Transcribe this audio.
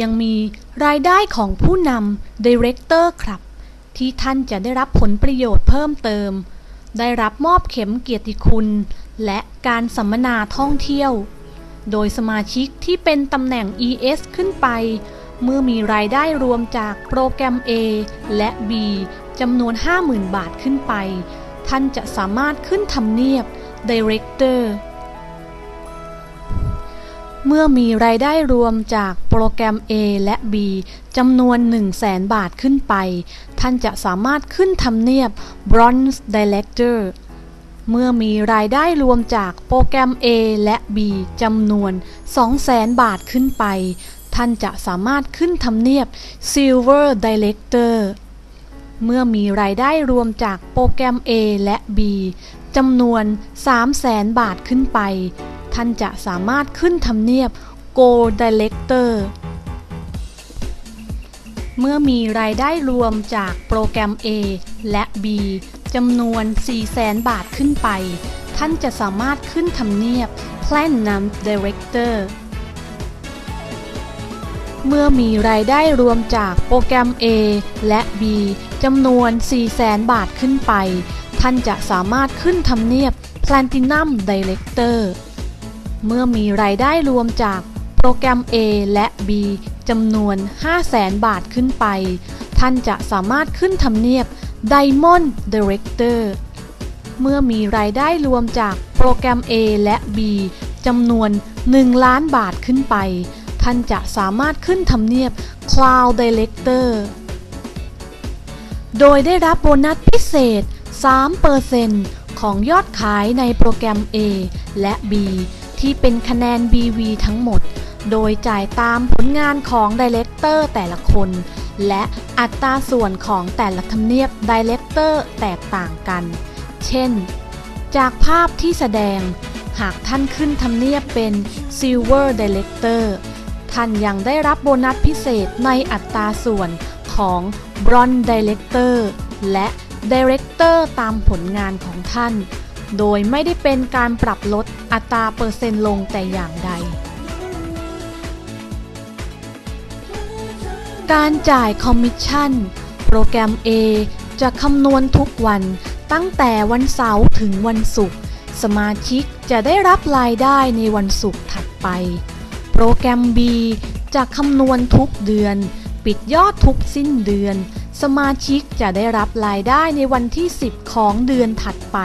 ยังมีรายได้ของผู้นำ Director ครับ ที่ท่านจะได้รับผลประโยชน์เพิ่มเติม ได้รับมอบเข็มเกียรติคุณ และการสัมมนาท่องเที่ยว โดยสมาชิกที่เป็นตำแหน่ง ES ขึ้นไป เมื่อมีรายได้รวมจากโปรแกรม A และ B จำนวน 50,000 บาทขึ้นไป ท่านจะสามารถขึ้นทำเนียบ Director เเมื่อมีรายได้รวมจากโปรแกรม A และ B จำนวน 100,000 บาทขึ้นไป ท่านจะสามารถขึ้นทำเนียบ Bronze Director เมื่อมีรายได้รวมจากโปรแกรม A และ B จำนวน 200,000 บาทขึ้นไป ท่านจะสามารถขึ้นทำเนียบ Silver Director เมื่อมีรายได้รวมจากโปรแกรม A และ B จำนวน 300,000 บาทขึ้นไป ท่านจะสามารถขึ้นทำเนียบ Gold Director เมื่อมีรายได้รวมจากโปรแกรม A และ B จำนวน 400,000 บาทขึ้นไป ท่านจะสามารถขึ้นทำเนียบ Platinum Director เมื่อมีรายได้รวมจากโปรแกรม A และ B จำนวน 400,000 บาทขึ้นไป ท่านจะสามารถขึ้นทำเนียบ Platinum Director เมื่อมีรายได้รวมจากโปรแกรม A และ B จำนวน 500,000 บาทขึ้นไป ท่านจะสามารถขึ้นทำเนียบ Diamond Director เมื่อมีรายได้รวมจากโปรแกรม A และ B จำนวน 1 ล้านบาทขึ้นไป ท่านจะสามารถขึ้นทำเนียบ Cloud Director โดยได้รับโบนัสพิเศษ 3%ของยอดขายในโปรแกรม A และ B ที่เป็นคะแนน BV ทั้งหมด โดยจ่ายตามผลงานของ Director แต่ละคน และอัตราส่วนของแต่ละทำเนียบ Director แตกต่างกัน เช่น จากภาพที่แสดง หากท่านขึ้นทำเนียบเป็น Silver Director ท่านยังได้รับโบนัสพิเศษในอัตราส่วนของ Bronze Director และ Director ตามผลงานของท่าน โดยไม่ได้เป็นการปรับลดอัตราเปอร์เซ็นต์ลงแต่อย่างใด การจ่ายคอมมิชชั่น โปรแกรม A จะคำนวณทุกวันตั้งแต่วันเสาร์ถึงวันศุกร์สมาชิกจะได้รับรายได้ในวันศุกร์ถัดไป โปรแกรม B จะคำนวณทุกเดือน ปิดยอดทุกสิ้นเดือน สมาชิกจะได้รับรายได้ในวันที่ 10 ของเดือนถัดไป